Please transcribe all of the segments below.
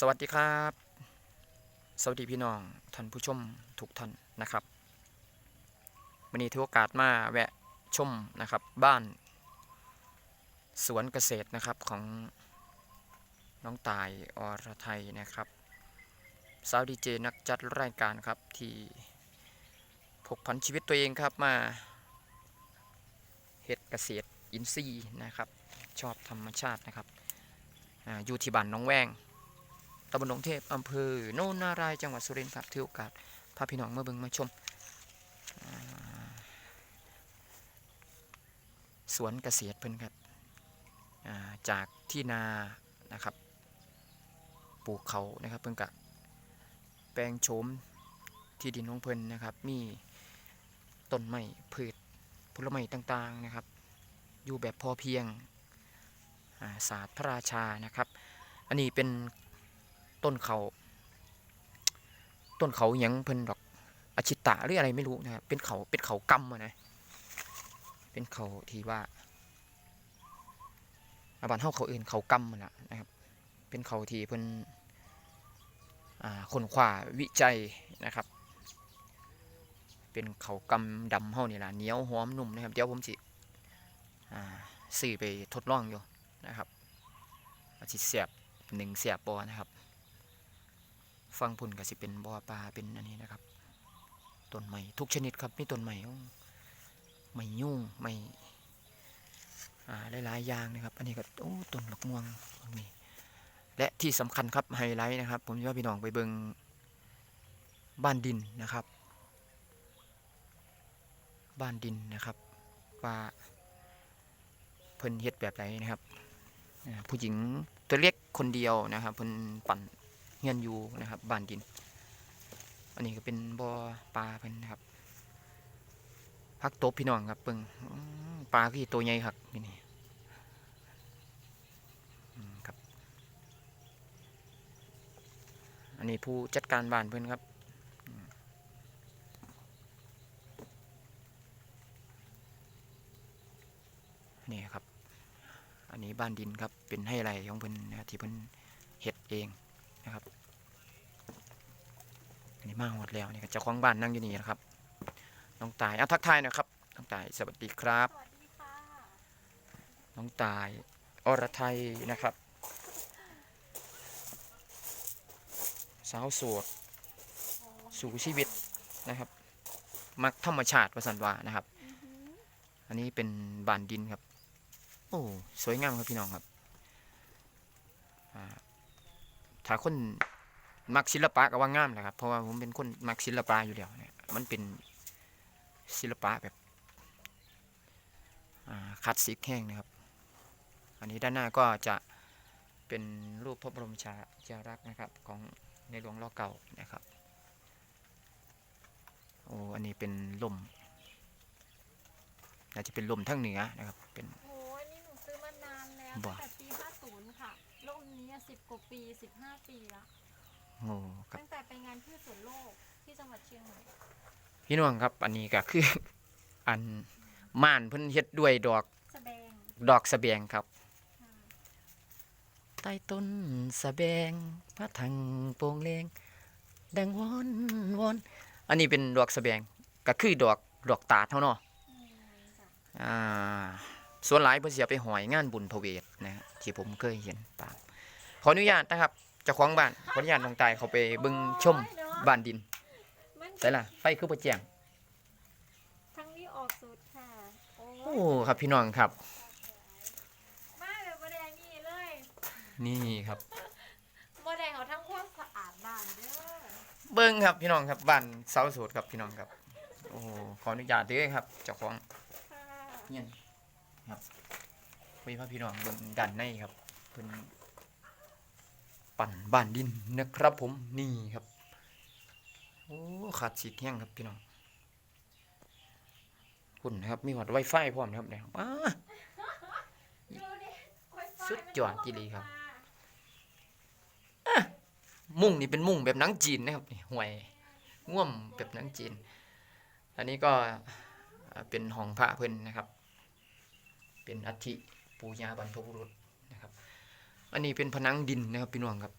สวัสดีครับ สวัสดีพี่น้องท่านผู้ชมทุกท่านนะครับวันนี้ถือโอกาสมาแวะชมนะครับบ้าน สวนเกษตรนะครับของน้องตายอรไทยนะครับสาวดีเจนักจัดรายการครับที่ผกผันชีวิตตัวเองครับมาเฮ็ดเกษตรอินทรีย์นะครับ ชอบธรรมชาตินะครับออยู่ที่บ้านน้องแวง ตำบลหนองเทพอำเภอโนนนารายจังหวัดสุรินทร์ครับถือโอกาสพาพี่น้องมาเบิ่งมาชม สวนเกษตรเพิ่นครับาจากที่นานะครับปลูกเขานะครับเพิ่นกะแปลงโฉมที่ดินของเพิ่นนะครับ มีต้นไม้พืชผลไม้ต่างๆนะครับ อยู่แบบพอเพียงาศาสตร์พระราชานะครับ อันนี้เป็น ต้นเขาต้นเขาหยังเพิ่นดอกอชิตะหรืออะไรไม่รู้นะครับเป็นเขาเป็นเขากำนะเป็นเขาที่ว่าอาบานเฮาเขาอื่นเขากำมันละนะครับ เป็นเขาที่เพิ่นคนคว้าวิจัยนะครับ เป็นเขากำดำเฮานี่ล่ะเหนียวหอมนุ่มนะครับ เดี๋ยวผมสิอ่าซื้อไปทดลองอยู่นะครับว่าสิเสียบหนึ่งเสียบบ่นะครับ ฟังพุ่นก็สิเป็นบ่อปลาเป็นอันนี้นะครับต้นไม้ทุกชนิดครับมีต้นไม้ไม้ยุ่งไม้อ่าหลายๆอย่างนะครับ อันนี้ก็โอ้ต้นบักม่วงนี่และที่สำคัญครับไฮไลท์นะครับ ผมจะว่าพี่น้องไปเบิงบ้านดินนะครับ บ้านดินนะครับว่าเพิ่นเฮ็ดแบบไหนนะครับผู้หญิงตัวเล็กคนเดียวนะครับเพิ่นปั่น เงินอยู่นะครับบ้านดิน อันนี้ก็เป็นบ่อปลาเพิ่นนะครับพักโตบพี่น้องครับเบิ่งอื้อปลาคือตัวใหญ่ครับนี่นี่ครับ อันนี้ผู้จัดการบ้านเพิ่นครับนี่ครับ อันนี้บ้านดินครับเป็นให้ไรของเพิ่นนะที่เพิ่นเฮ็ดเอง นะครับอันนี้มาหมดแล้วนี่ก็เจ้าของบ้านนั่งอยู่นี่นะครับน้องตายเอาทักทายหนะครับน้องตายสวัสดีครับสวัสดีค่ะน้องตายอรไทยนะครับ สาวโสดสู่ชีวิตนะครับ มักธรรมชาติประสันวานะครับอือหืออันนี้เป็นบ้านดินครับ โอ้ สวยงามครับพี่น้องครับอ่า ถ้าคนมักศิลปะก็ว่างามแหละครับ เพราะว่าผมเป็นคนมักศิลปะอยู่แล้วเนี่ยมันเป็นศิลปะแบบคลาสสิกแห้งนะครับ อันนี้ด้านหน้าก็จะเป็นรูปพระบรมชาจารักษ์นะครับของในหลวงรอเก่านะครับ โอ้อันนี้เป็นลมน่าจะเป็นลมทั้งเหนือนะครับ เป็นโอ้ยนี่หนูซื้อมานานแล้วบ่แต่ สิบกว่าปี15ปีละโอ้ครับ ตั้งแต่ไปงานพืชสวนโลกที่จังหวัดเชียงใหม่พี่น้องครับ อันนี้ก็คือ อันม่านเพิ่นเฮ็ดด้วยดอกแสดงดอกสะแบงครับ ค่ะใต้ต้นสะแบงพระทังโปร่งเลงดังวอนวอน อันนี้เป็นดอกสะแบงก็คือดอกดอกตาดเท่าเนาะ อืมจ้ะอ่าส่วนหลายเพิ่นสิเอาไปหอยงานบุญพระเวทนะฮะที่ผมเคยเห็นตาม ขออนุญาตนะครับเจ้าของบ้านขออนุญาตลงตายเขาไปเบิ่งชมโอ้ยเนอะบ้านดินมันใช่ล่ะไฟคือบ่แจ้งทั้งนี้ออกสุดค่ะโอ้โอ้ครับพี่น้องครับมาแบบบแดงนี่เลย นี่ครับบแดงเอาทั้งความสะอาดบ้านเด้อเบิ้งครับพี่น้องครับบ้านเสาโสดครับพี่น้องครับโอ้ขออนุญาตเด้วยครับเจ้าของค่ะเงี้ยครับคุยพาพี่น้องเบิ้งด้านในครับเพิ่น ปั่นบ้านดินนะครับ ผมนี่ครับโอ้ขาดสีแห้งครับพี่น้องคุณนะครับมีหอดไวไฟพร้อมนะครับเนี่ยอ้าสุดยอดจีริงครับมันมุ้งนี่เป็นมุ้งแบบหนังจีนนะครับนี่ห่วยง่วมแบบหนังจีน อันนี้ก็เป็นห้องพระเพิ่นนะครับ เป็นอัฐิปูญาบรรพบุรุษ อันนี้เป็นผนังดินนะครับพี่น้องครับ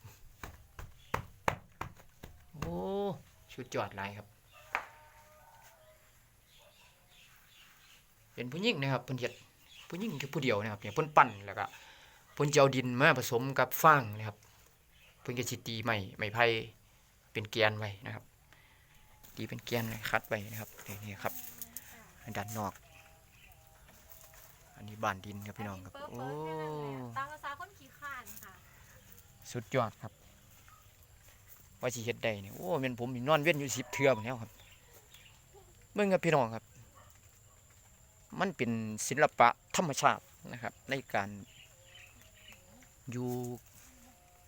โอ้ชุดจอดลายครับ เป็นผู้หญิงนะครับเพิ่นเฮ็ดผู้หญิงแค่ผู้เดียวนะครับเนี่ยเพิ่นปั้นแล้วก็เพิ่นจะเอาดินมาผสมกับฟางนะครับ เพิ่นก็สิตีไม้ไม้ไผ่เป็นแกนไว้นะครับ ตีเป็นแกนไว้คัดไว้นะครับนี่ครับด้านนอก อันนี้บ้านดินครับพี่น้องครับโอ้ตามภาษาคนขี้ข้านค่ะ สุดยอดครับ ว่าสิเฮ็ดได้เนี่ยโอ้แม่นผมนี่นอนเว้นอยู่10เทื่อมแล้วครับเบิ่งครับพี่น้องครับ มันเป็นศิลปะธรรมชาตินะครับ ในการอยู่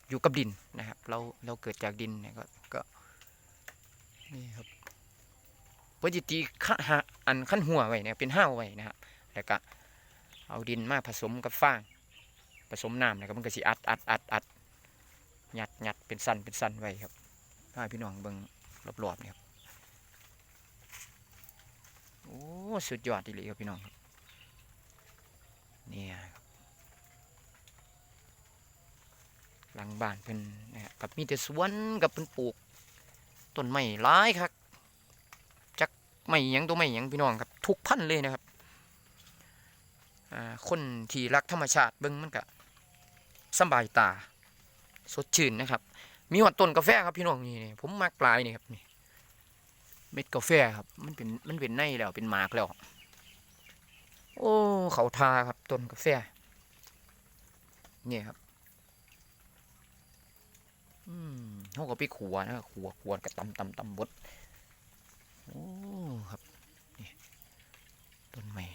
อยู่กับดินนะครับ เราเราเกิดจากดินเนี่ยก็ก็นี่ครับปกติขั้นหาอันขั้นหัวไว้เนี่ยเป็นห้าวไว้นะครับแล้วก็เอาดินมาผสมกับฟางผสมน้ำนะครับมันก็สิอัดอัดอัดอัด ยัดยัดเป็นสั้นเป็นสั้นไว้ครับถ้าพี่น้องเบิ่งรอบๆเนี่ยครับโอ้สุดยอดดีเลยครับพี่น้องครับเนี่ยครับหลังบ้านเพิ่นนะครับกับมีแต่สวนกับเพิ่นปลูกต้นไม้หลายครับจักไม้หยังตัวไม้หยังพี่น้องครับทุกพันธุ์เลยนะครับคนที่รักธรรมชาติเบิ่งมันก็สบายตา สดชื่นนะครับ มีหอดต้นกาแฟครับพี่น้องนี่นี่ผมมักปลายนี่ครับนี่เม็ดกาแฟครับ มันเป็นมันเป็นในแล้วเป็นหมากแล้ว โอ้เขาทาครับต้นกาแฟนี่ครับ อืมเขาก็ไปขัวนะขัวขัวกับตำตำตำบดโอ้ครับนี่ต้นไม้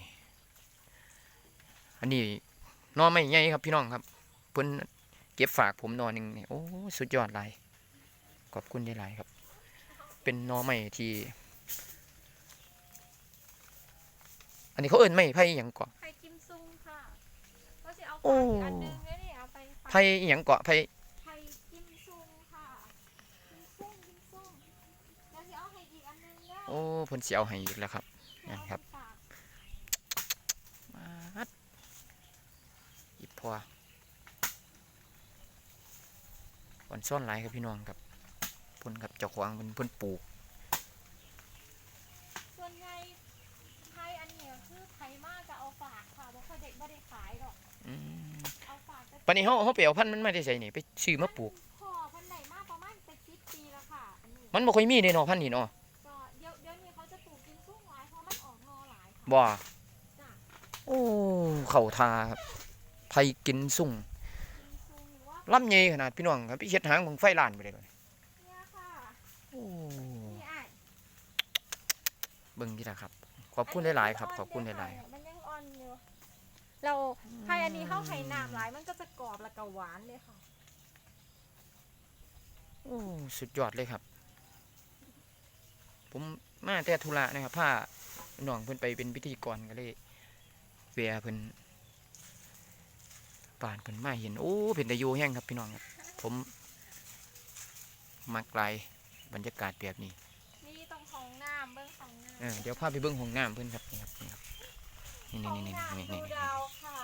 อันนี้นอไม่ใหญ่ครับพี่น้องครับเพิ่น เก็บฝากผมหนอหนึ่งเนี่ยโอ้สุดยอดหลายขอบคุณได้หลายครับ เป็นหนอใหม่ที่ อันนี้เขาเอิ้นไม่ไผ่อหย่างเกาะไข่กิมซุงค่ะก็จะเอาโอ้ไข่อีกอันหนึงเนี่ยนี่เอาไปไผ่อหย่างเกาะไผ่ไข่กิมซุงค่ะกิมซุงกิมซุงแล้วจะเอาไข่อีกอันหนึงเนี่ยโอ้เพิ่นสิเอาให้อีกแล้วครับนั่นครับเอาไปฝากมาดอีพอ อ่อนซ่อนหลายครับพี่น้องครับเพิ่นกับเจ้าของเพิ่นเพิ่นปลูก ส่วนใหญ่ไข่อันเนี้ยคือไข่มากจะเอาฝากค่ะเพราะเขาเด็กไม่ได้ขายหรอกอืมเอาฝากจะปานนี้เฮาเฮาไปเอาพันธุ์มันมาได้ไสนี่ไปซื้อมาปลูก พ่อพันไหนมากประมาณเป็นสิบปีแล้วค่ะ อันนี้มันบ่ค่อยมีเด้เนาะพันธุ์นี่เนาะก็เดี๋ยวเดี๋ยวนี้เขาจะปลูกกินซุ่งหลายเพราะมันออกงอหลายค่ะบ่จ้ะ โอ้เข้าทาครับไผกินสุ่ง กินซุ่งหรือว่า ลำใหญ่ขนาดพี่น้องครับพี่เฮ็ดหางของไฟล้านไปเลยเนี่ยค่ะโอ้นี่อะเบิ่งที่ละครับ ขอบคุณหลายๆครับ ขอบคุณหลายๆมันยังอ่อนอยู่ เราไข่อันนี้เข้าไข่น้ำหลายมันก็จะกรอบแล้วก็หวานเลยค่ะๆโอ้สุดยอดเลยครับ ผมมาแต่ธุระนะครับพาน้องเพิ่นไปเป็นพิธีกรก็เลยเวียเพิ่น ป่านเพิ่นมาเห็นโอ้เป็นตะยูแห้งครับพี่น้องครับผมมักหลายบรรยากาศแบบนี้นี่ตรงของน้ำเบื้องของน้ำเออเดี๋ยวพาไปเบิ่งห้องน้ำเพิ่นครับนี่ครับนี่ครับนี่ห้องนี่นี่น้ำนี่ดูนี่นี่ดาวค่ะ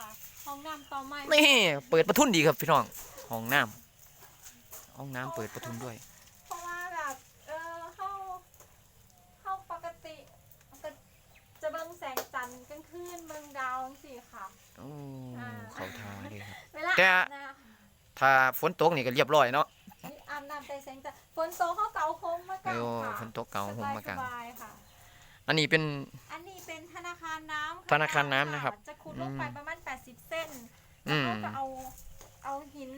ห้องน้ำต่อไม้นี่เปิดประทุนดีครับพี่น้องห้องน้ำห้องน้ำเปิดประทุนด้วย เพราะว่าแบบเออเข้าเข้าปกติก็จะเบิ่งแสงจันทร์กลางคืนเบิ่งดาวสิค่ะ โอ้ อ่า เขาทางเลยครับ เวลา แต่อาบน้ถ้าฝนตกนี่ก็เรียบร้อยเนาะำอาบน้ำแต่แสงจันทร์ฝนตกเข้าเกาคมมากลางโอ้ค่ะฝนตกเก่าห่มมากลางสบายๆค่ะ อันนี้เป็น อันนี้เป็นธนาคารน้ำธนาคารน้ำนะครับจะขุดลงไปประมาณ 80 เส้นอืแล้วมก็เอาเอาหิน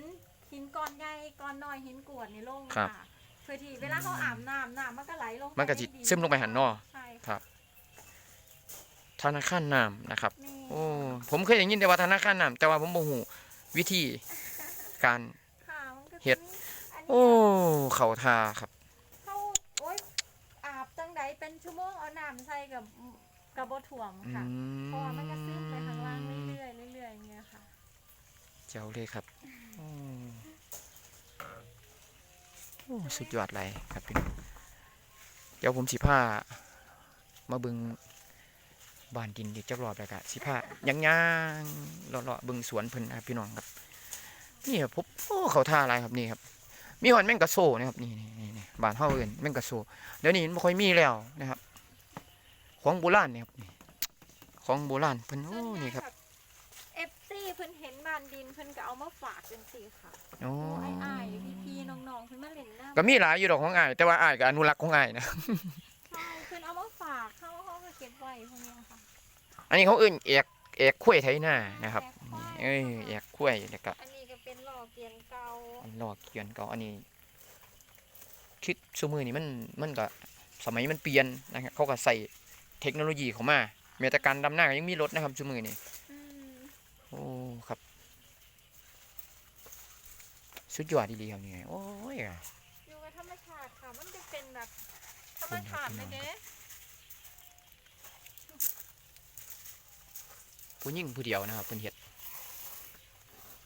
หินก้อนใหญ่ก้อนน้อยหินกรวดนี่ลงครับ ค่ะเพื่อที่เวลาเขาอาบน้ำน้ำมันก็ไหลลงไปมันก็สิใดิซึมลงไปหันเนาะใช่ธนาคารน้ำนะครับ นี่โอ้ผมเคยได้ยินแต่ว่าธนาคารน้ำแต่ว่าผมบ่ฮู้ วิธีการค่ะมันก็จะเฮ็ดมีอันนี้โอ้เขาทาครับเข้าโอ๊ยอาบจังใดเป็นชั่วโมงเอาน้ำใส่กับกับบ่ถ่วมอืค่ะเพราะว่ามันก็ซึมไปข้างล่างมเรื่อยๆเรื่อยๆอย่างเงี้ยค่ะเจ้าเลยครับโอ้โอ้สุดยอดเลยครับพี่น้องเดี๋ยวผมสิพามาเบึง บ้านดินอีกจักรอบแล้วก็สิพาย่างๆเลาะๆเบึงสวนเพิ่นนะครับพี่น้องครับนี่ครับผมโอ้เขาท่าอะไรครับนี่ครับ มีหอนแมงกะโซนะครับนี่นี่นี่นี่บ้านเฮาเอิ้นแมงกะโซเดี๋ยวนี้มันบ่ค่อยมีแล้วนะครับ ของโบราณเนี่ยครับนี่ของโบราณเพิ่นโอ้นี่ครับเอฟซีเพิ่นเห็นบ้านดินเพิ่นก็เอามาฝากจังซี่ค่ะโอ้โอ้ไอ้อ้ายพี่ๆน้องๆเพิ่นมาเล่นน้ำก็มีหลายอยู่ดอกของอ้ายแต่ว่าอ้ายก็อนุรักษ์ของอ้ายนะ ใช่เพิ่นเอามาฝากเขา เขาก็เก็บไว้พวกเนี้ยค่ะ อันนี้เขาเอิ้นแอกแอกข้วยไทยนานะครับนี่เอ้ยแอกข้วยแล้วก็อันนี้ก็เป็นหล่อเกียนเก่าอันลอกเขียนเก่าอันนี้คิดซุมือนี่มันมันก็สมัยมันเปลี่ยนนะครับเขาก็ใส่เทคโนโลยีเข้ามาแม้แต่การดำน้าก็ยังมีรถนะครับซุมือนี่อืมโอ้ครับสุดยอดดีๆครับนี่โอ้ยอะอยู่กับธรรมชาติค่ะมันจะเป็นแบบธรรมชาติเลยเด้ ผู้หญิงผู้เดียวนะครับเพิ่นเฮ็ด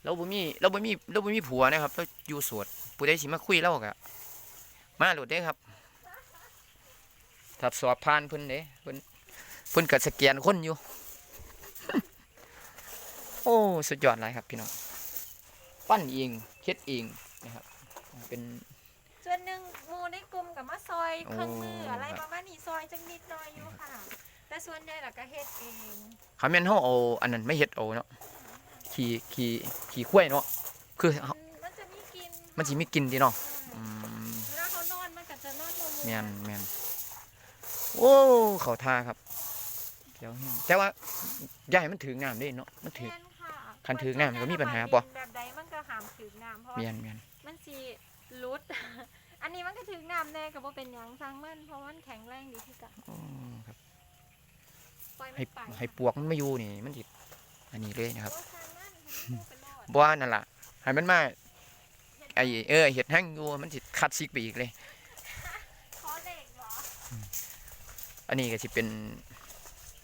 เราบ่มีเราบ่มีเราบ่มีผัวนะครับเราอยู่โสดผู้ใดสิมาคุยเราก็มาโหลดเด้ครับถ้าสอบผ่านเพิ่นเด้เพิ่นเพิ่นก็สแกนคนอยู่ โอ้สุดยอดหลายครับพี่น้องปั้นเองเฮ็ดเองนะครับเป็นส่วนหนึ่งหมูในกลุ่มกับมาซอยเครื่องมือโอ้อะไรประมาณนี้ซอยจังนิดหน่อยอยู่ค่ะ แต่ส่วนใหญ่เราก็เฮ็ดเองคาแม่นเฮาเอาอันนั้นไม่เฮ็ดเอาเนาะขี่ขี่ขี่ข้วยเนาะคือเฮาอืมมันจะมีกลินมันสิมีกลิ่นดีเนาะใช่อืมเวลาเขานอนมันก็จะนอนลงแม่นแม่นโอ้เขาท่าครับเดี๋ยวแห้งแต่ว่าย่ายมันถือน้ำได้เนาะมันถือ แม่นค่ะคันถือน้ำมันก็มีปัญหาบ่ แบบใดมันก็หามถือน้ำเพราะแม่ว่านแม่นมันสิรุด อันนี้มันก็ถือน้ำแน่ก็บ่เป็นหยังสร้างมันเพราะมันแข็งแรงดีที่กันโอ้ครับปล่อยมั ให้นไปให้ปวกมันไม่อยู่นี่มันสิอันนี้เลยนะครับโอ้สร้างมันให้มันอยู่ไปรอดบ่ว่านั่นล่ะให้มันมาไอเออเห็ดแห้งอยู่มันสิคัดซิกไปอีกเลยขอเหล็กเหรออันนี้ก็สิเป็น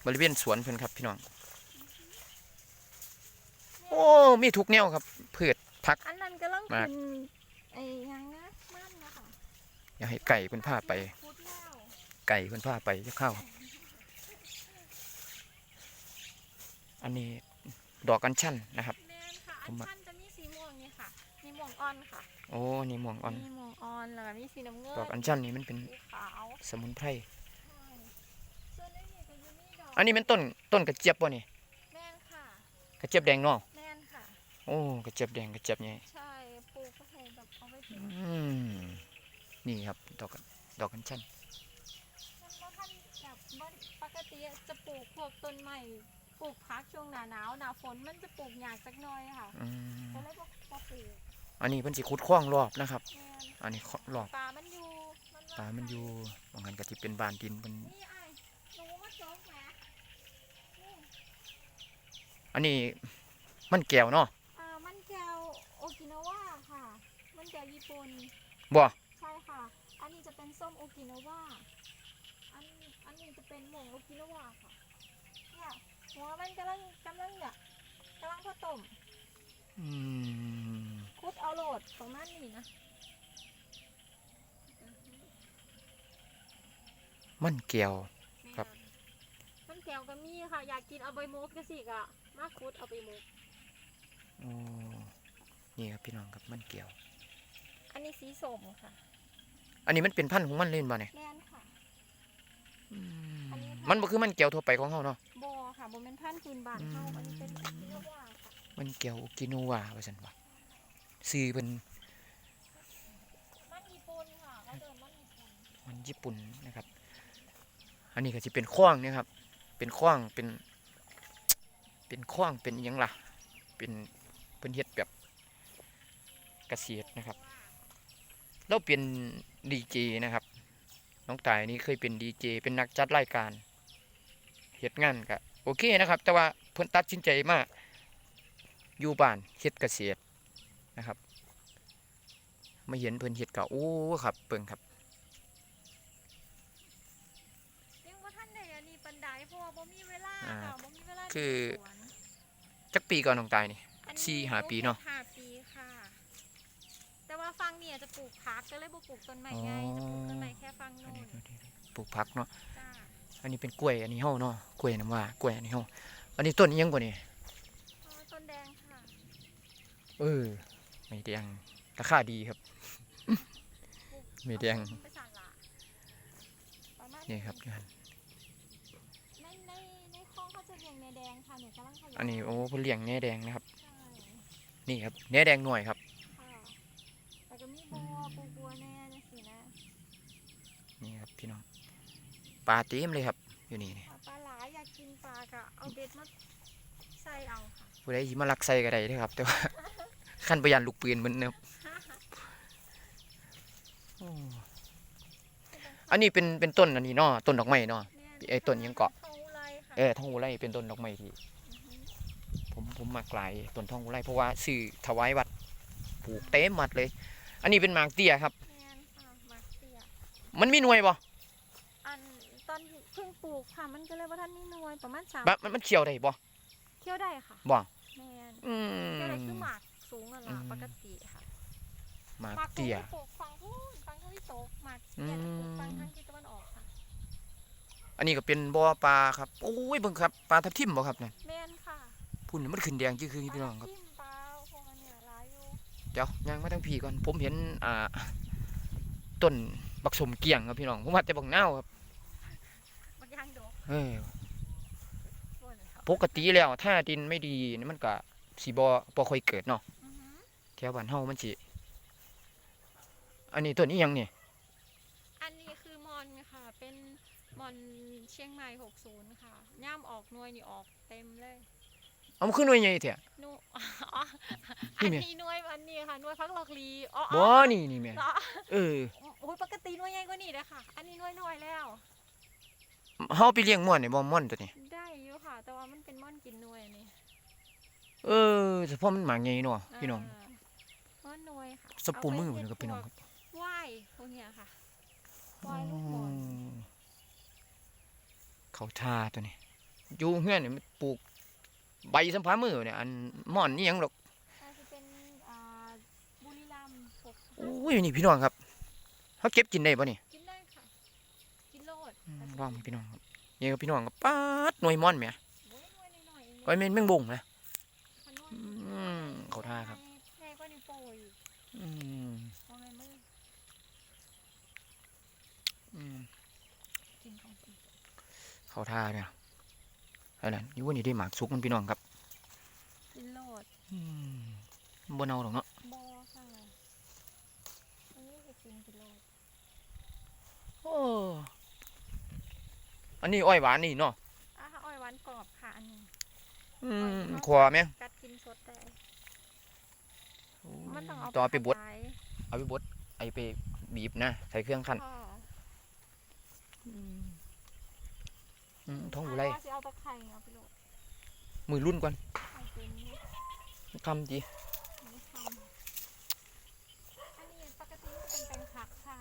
บริเวณสวนเพิ่นครับพี่น้อง โอ้มีทุกแนวครับพืชผักอันนั้นก็ต้องมากเป็นไอ้หยังนะมันนะคะอยากให้ไก่เพิ่นพาไปพุดแล้วไก่เพิ่นพาไปจะเข้า อันนี้ดอกกัญชันนะครับ แม่นค่ะผอัมนว่าชันจะมีสีม่วงนี่ค่ะ มีม่วงอ่อนค่ะ โอ้นี่ม่วงอ่อน มีม่วงอ่อนแล้วก็มีสีน้ำเงินดอกกัญชันนี่มันเป็นสีขาวสมุนไพร ใช่ส่วนในนี่ก็จะมีดอกอันนี้เป็นต้นต้นกระเจี๊ยบบ่นี่ แม่นค่ะ กระเจี๊ยบแดงเนาะแม่นค่ะ โอ้ กระเจี๊ยบแดงกระเจี๊ยบใหญ่ใช่ ปลูกก็ให้แบบเอาไปปลูกอืมนี่ครับดอกดอกกัญชัน มันก็ท่านแบบบ่ปกติจะปลูกพวกต้นไม้ ปลูกพักช่วงหน้าหนาวหน้าฝนมันจะปลูกยากสักหน่อยค่ะอืมก็เลยบ่บ่ปลูกอันนี้เพิ่นสิขุดคลองรอบนะครับ แม่นอันนี้คลองรอบปลามันอยู่มันตามันอยู่บางหันก็สิเป็นบ้านดินเพิ่นนี่ไอ้หนูมาจกแหมนี่อันนี้มันแก้วเนาะอ่ามันแก้วโอกินาวาค่ะ มันแก้วญี่ปุ่น บ่ใช่ค่ะ อันนี้จะเป็นส้มโอกินาวาอันอันนี้จะเป็นหม่งโอกินาวาค่ะ เนี่ย หัวมันกำลังกำลังเนี่ยกำลังผสมอืมคุดเอาโหลดประมาณนี้นะมันแก้วครับ มันแก้วก็มีค่ะ อยากกินเอาไปมุกก็สิกะมาคุดเอาไปมุกโอ้นี่ครับพี่น้องครับมันแก้วอันนี้สีส้มค่ะ อันนี้มันเป็นพันธุ์ของมันเล่นบ่เนี่ยแม่นค่ะ อืมอันนี้ค่ะมันบ่คือมันแก้วทั่วไปของเฮาเนาะบอ ค่ะบอเป็นพันธุ์พื้นบ้านเฮาอืมอันนี้เป็นโอกินาวาค่ะมันแก้วโอกิโนวาว่าซั่นว่าชื่อเพิ่นมันญี่ปุ่นค่ะเขาเดินมันญี่ปุ่นมันญี่ปุ่นนะครับ อันนี้ก็สิเป็นข้องนะครับ เป็นข้องเป็น เป็นข้องเป็นอิหยังล่ะ เป็นเพิ่นเฮ็ดแบบเกษตรนะครับเราเป็นดีเจนะครับ น้องตายนี่เคยเป็นดีเจเป็นนักจัดรายการเฮ็ดงานก็ โอเคนะครับ แต่ว่าเพิ่นตัดสินใจมาอยู่บ้านเฮ็ดเกษตรนะครับมาเห็นเพิ่นเฮ็ดก็โอ้ครับเบิ่งครับยังว่าท่านใดอันนี้ปันไดเพราะว่าบ่มีเวลาอ่า ค่ะบ่มีเวลาคือเดินสวนจักปีก่อนน้องตายนี่ อันนี้สี่ห้าปีเนาะห้าปีค่ะ แต่ว่าฟังเนี่ยจะปลูกพักก็เลยบ่ปลูกต้นไม้ไงอ๋อ จะปลูกต้นไม้แค่ฟังอันโน่นี้นปลูกผักเนาะจ้า อันนี้เป็นกล้วยอันนี้เฮาเนาะกล้วยน้ำว่ากล้วยอันนี้เฮาอันนี้ต้นอิหยังกว่านี่อ๋อต้นแดงค่ะเออไม่แดงราคาดีครับไม่แดงไปสั่นละประมาณนี่ครับอยู่หั่นในในในคลองเขาจะเลี้ยงแหนแดงค่ะเนี่ยกำลังขยายอันนี้โอ้เพิ่นเลี้ยงแหน่แดงนะครับใช่นี่ครับแหน่แดงหน่วยครับค่ะแต่ก็มีบัวปูบัวแน่นะสินะนี่ครับพี่น้องป ลาเต็มเลยครับ อยู่นี่นี่ถ้าปลาหลายอยากกินปลาก็เอาเบ็ดมาใส่เอาค่ะผู้ใดสิมาลักใส่ก็ได้เด้อครับ แต่ว่าขั้นประหยัดลูกปืนมันนะครับโอ้อันนี้เป็นเป็นต้นอันนี้เนาะต้นดอกไม้เนาะไอ้ต้นยังเกาะทองอุไรค่ะเออทองอุไรเป็นต้นดอกไม้ที่ผมผมมักหลายต้นทองอุไรเพราะว่าซื้อถวายวัดปลูกเต็มหมัดเลย อันนี้เป็นหมากเตี้ยครับแมนค่ะมาเตียมันมีหน่วยบ่อันตอนเพิ่งปลูกค่ะ มันก็เลยว่าท่านมีหน่วยประมาณสามบะมันมันเขียวได้บ่เคี้ยวได้ค่ะบ่แมนอืเคี้ยวได้คือมหมากสูงอะอืล่ะมปกติค่ะหมากหมากสูงเตี้ยที่ปลูกฟังพูนฟังทางที่โตกหมากเตี้ยจะปลูกฟังทางที่ตะวันออกค่ะ อันนี้ก็เป็นบ่อปลาครับโอ้ยเบิ่งครับปลาทับทิมบ่ครับเนี่ยแมนค่ะพุ่นมันขึ้นแดงจื้อคือพี่น้องครับ ปลาทิ่มปลาพวกอันเนี่ยหลายอยู่เดี๋ยวย่างมาทางพี่ก่อนผมเห็นอ่าต้นบักสมเกียงครับพี่น้องผมว่าแต่บักนาวครับมันยางดก เออส่วนครับปกติแล้ว ถ้าดินไม่ดีนี่มันก็สิบ่บ่ค่อยเกิดเนาะอือหือแถวบ้านเฮามันสิอันนี้ต้นนี้ยังนี่ อันนี้คือมอนค่ะ เป็นมอนเชียงใหม่60ค่ะ ย่ามออกหน่วยนี่ออกเต็มเลย เอามาขึ้นหน่วยใหญ่แท้หนูอ๋ออันนี้หน่วยอันนี้ค่ะหน่วยพักหลอกลีอ๋อบ่อ๋อนี่นี่แม่เหรอเออโอ้ยปกติหน่วยใหญ่กว่านี้เลยค่ะ อันนี้หน่วยน้อยแล้ว เฮาไปเลี้ยงม่วนนี่บ่ม่วนตัวนี้ ได้อยู่ค่ะ แต่ว่ามันเป็นม่อนกินหน่วยนี่เออเฉพาะมันหมากใหญ่เนาะพี่น้องาม่อนหน่วยค่ะสปูมือมันก็พี่น้องครับว่ายพวกเนี้ยค่ะว่ายลูกบอลเขาทาตัวนี้อยู่เฮือนนี่มันปลูก ใบสัมภามือเนี่ยอันม่อนนี่ยังหรอกอาจจะเป็นอ่าบุรีรัมย์ปกอุ้ยนี่พี่น้องครับเขาเก็บกินได้ป่ะนี่ กินได้ค่ะ กินโล ดอืมว่างพี่น้องครับนี่ครับพี่น้องครับป๊าดหน่วยม่อนแหม่โอ้ยหน่วยหน่อยๆเองก้อยเม่นแม่งบงนะคันว่าอืมเขาท่าครับแม่ก็นิ้วโป้ยอืมว่าไงมืออืมกินของกินเขาท่าเนี่ยอันนั้นอยู่วันนี้ได้หมากสุกมันพี่น้องครับกินโลดอืมบ่เนาหรอกเนาะบอค่ะอันนี้คือกินกินโลดโอ้ อันนี้อ้อยหวานนี่เนาะอะอ้อยหวานกรอบค่ะ อันนี้อืมขวาไหมกัดกินสดได้มันต้องเอาต่อไปบดขายเอาไปบดไอไปบีบนะใส่เครื่องขั้นค่ะอืมท้องอุไรเาสิเอาตะไคร้เอาไปโลดมือรุ่นก่อนเอาเป็นนี่คำจีนี่ทำอันนี้ปกติมันจะเป็นแปลงผักค่ะ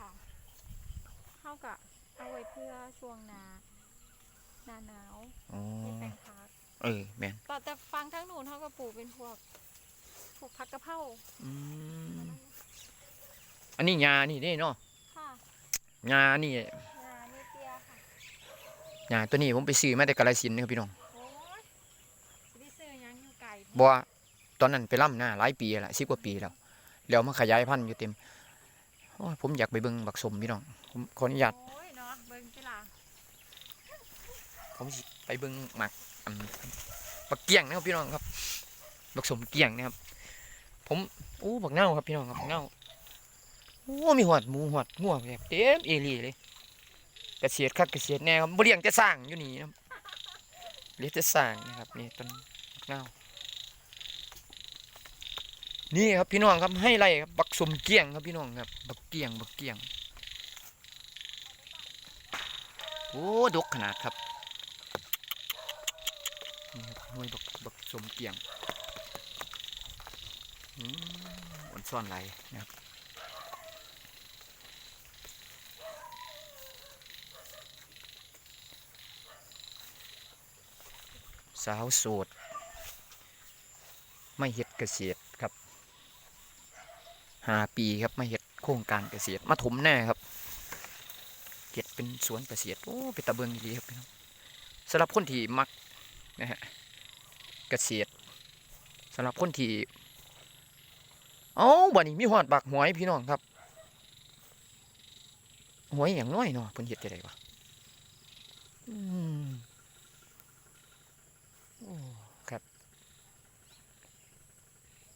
เข้ากับเอาไว้เพื่อช่วงหนา หนาหนาวอ๋อเป็นแปลงผักเออแมนแต่แต่ฟังทั้งหนูนเขาก็ปลูกเป็นพวกพวกผักกะเพราอืมอันนี้ยานี่นี่เนาะค่ะยานี่งาเนเปียค่ะยาตัวนี้ผมไปซื้อมาแต่กาลสินธุ์นะครับพี่น้องโอ้ยสิได้ซื้อหยังอยู่ไก่บ่ว่าตอนนั้นไปล่ำหน้าหลายปีแล้วสิบกว่าปีแล้วแล้วมาขยายพันธุ์อยู่เต็มโอ้ยผมอยากไปเบิ่งบักสมพี่น้องผมขออนุญาตโอ้ยเนาะเบิ่งจิล่ะ ผมไปเบิ่งหมักอันบักเกี้ยงนะครับพี่น้องครับบักสมเกี้ยงนะครับ ผมโอ้บักเน่าครับพี่น้องครับบักเน่าโอ้มีหอดหมูหอดงัวแบบเต็มเอหลีเลยกระเกษตรคักระเกษตรแน่ครับบเลี้ยงจะสร้างอยู่นี่นะครับเลี้ยงจะสร้างนะครับนี่ต้นบักเน่านี่ครับพี่น้องครับให้ไรครับบักสมเกี้ยงครับพี่น้องครับบักเกี้ยงบักเกี้ยงโอ้ดกขนาดครับ วยบักบักสมเกียงอืมมันซ่อนไหลนะครับสาวโสดไม่เฮ็ดเกษตรครับหาปีครับไม่เฮ็ดโครงการเกษตรมาถมแน่ครับเฮ็ดเป็นสวนเกษตรโอ้เป็นตะเบิงดีครับสำหรับคนที่มักนะฮะ เกษตรสำหรับคนที่เอ้าบัดนี้มีหอดบักหวยพี่น้องครับหวยอย่างน้อยเนาะเพิ่นเฮ็ดจังไดวะครับ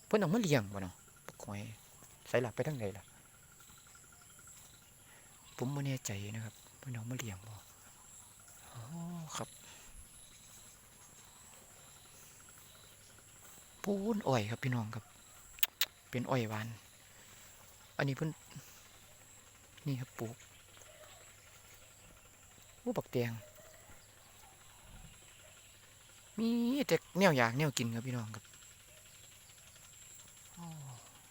เพิ่นเอามาเลี้ยงบ่เนาะบักหอยใส่หลักไปทางใดล่ะผมบ่แน่ใจนะครับเพิ่นเอามาเลี้ยงบ่อ๋อครับ ปูนอ้อยครับพี่น้องครับ เป็นอ้อยหวาน อันนี้เพิ่นนี่ครับปลูกอู้บักแตงมีแต่แนวอยากแนวกินครับพี่น้องครับ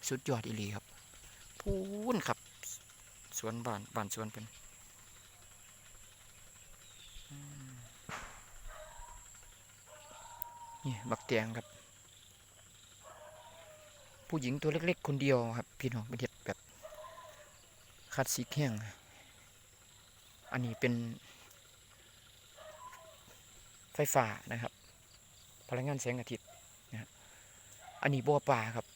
สุดยอดอีหลีครับ พูนครับ สวนบ้านบ้านสวนเป็นนี่บักแตงครับ ผู้หญิงตัวเล็กๆ คนเดียวครับ พี่น้องเป็นเห็ดแบบคัดสีแห้งอันนี้เป็น ไฟฟ้านะครับ พลังงานแสงอาทิตย์นะอันนี้บัวป่าครับ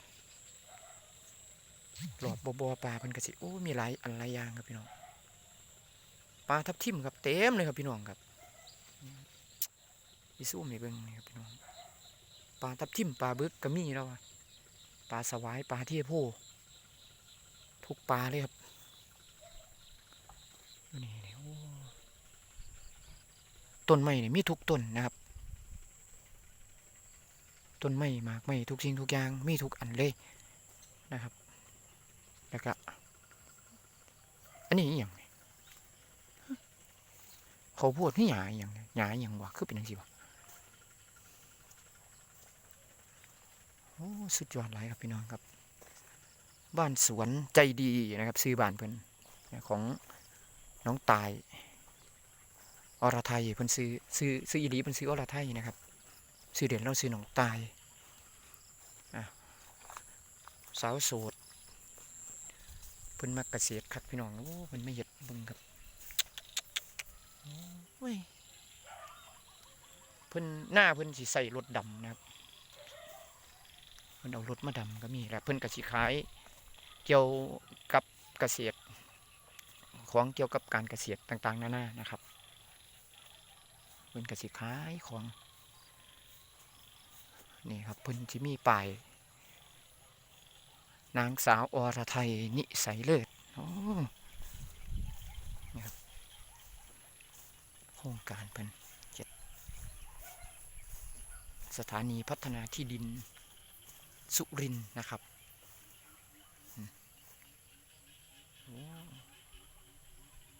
หลอดบัวบัวปลาเพิ่นกสิโอ้มีหลายอันหลายอย่างครับพี่น้องปลาทับทิมครับเต็มเลยครับพี่น้องครับอีสู้มีเบิ่งนี่ครับพี่น้องปลาทับทิมปลาบึกก็มีแล้วอะ ปลาสวายปลาเที่ยโพทุกปลาเลยครับนี่นี่โอ้ต้นไม้นี่มีทุกต้นนะครับ ต้นไม้หมากไม้ทุกสิ่งทุกอย่างมีทุกอันเลยนะครับ แล้วก็อันนี้อย่างเขาพูดนี่หยาอย่างหยาอย่างวะคือเป็นยังไงวะโอ้ สุดยอดหลายครับพี่น้องครับ บ้านสวนใจดีนะครับซื้อบ้านเพิ่นของน้องตาย อรไทยเพิ่นซื้อซื้อซื้ออีหลีเพิ่นซื้ออรไทยนะครับซื้อเด่นเราซื้อน้องตายสาวโสดเพิ่นมักเกษตรครับพี่น้องโอ้เพิ่นไม่เห็ดบิ่งครับโอ้ยเพิ่นหน้าเพิ่นสิใส่รถดำนะครับ พิ่นเอารถมาดำก็มีและเพิ่นก็สิขายเกี่ยวกับเกษตร ของเกี่ยวกับการเกษตรต่างๆนานานะครับ เพิ่นก็สิขายของนี่ครับเพิ่นสิมีป้ายนางสาวอรไทยนิสัยเลิศโอ้นี่ครับโครงการเพิ่นสถานีพัฒนาที่ดิน สุรินนะครับ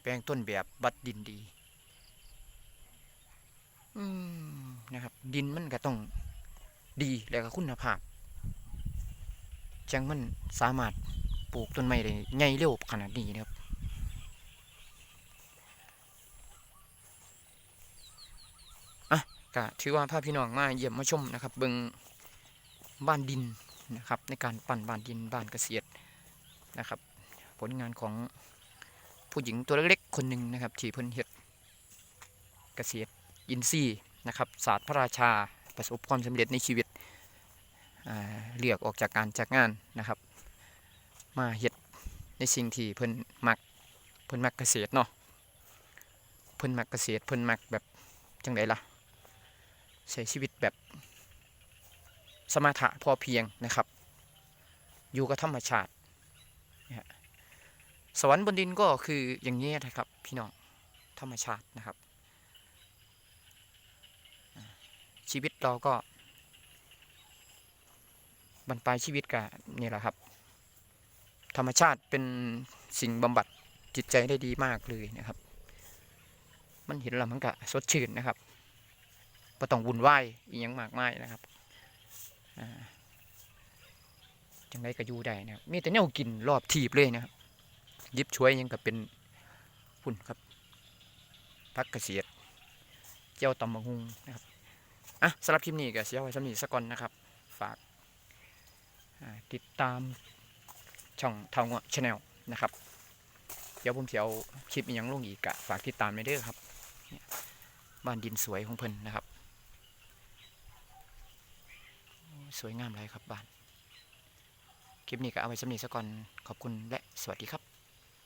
แปลงต้นแบบบัดดินดีนะครับ ดินมันก็ต้องดีแล้วก็คุณภาพ จังมันสามารถปลูกต้นไม้ได้ใหญ่เร็วขนาดนี้นะครับอะก็ถือว่าพาพี่น้องมาเยี่ยมมาชมนะครับเบิง บ้านดินนะครับ ในการปั่นบ้านดินบ้านเกษตรนะครับ ผลงานของผู้หญิงตัวเล็กๆคนหนึ่งนะครับ ที่เพิ่นเฮ็ดเกษตรอินทรีย์นะครับศาสตร์พระราชาประสบความสำเร็จในชีวิตเลือกออกจากการจากงานนะครับ มาเฮ็ดในสิ่งที่เพิ่นมักเพิ่นมักเกษตรเนาะเพิ่นมักเกษตรเพิ่นมักแบบจังไดล่ะใช้ชีวิตแบบ สมถะพอเพียงนะครับ อยู่กับธรรมชาติ สวรรค์บนดินก็คืออย่างนี้นะครับ พี่น้องธรรมชาตินะครับ ชีวิตเราก็บรรปลายชีวิตกับนี่แหละครับ ธรรมชาติเป็นสิ่งบำบัดจิตใจได้ดีมากเลยนะครับ มันเห็นแล้วมันก็สดชื่นนะครับไ่ต้องวุ่นวายอีหยังมากมายนะครับ จังได้ก็อยู่ได้นะครับมีแต่แนวกินรอบทีบเลยนะครับยิบช่วยยังก็เป็นพุ่นครับพักเกษตรเจ้าตำมะฮุงนะครับอะสำหรับคลิปนี้ก็เสียไว้สำนีสักก่อนนะครับ ฝากติดตามช่องเทางะชาแนลนะครับ เดี๋ยวผมจะเอาคลิปยังลงอีกกะฝากติดตามไปเด้อครับบ้านดินสวยของเพิ่นนะครับโอ้ย สวยงามเลยครับบ้าน คลิปนี้ก็เอาไว้สำนีซะก่อน ขอบคุณและสวัสดีครับ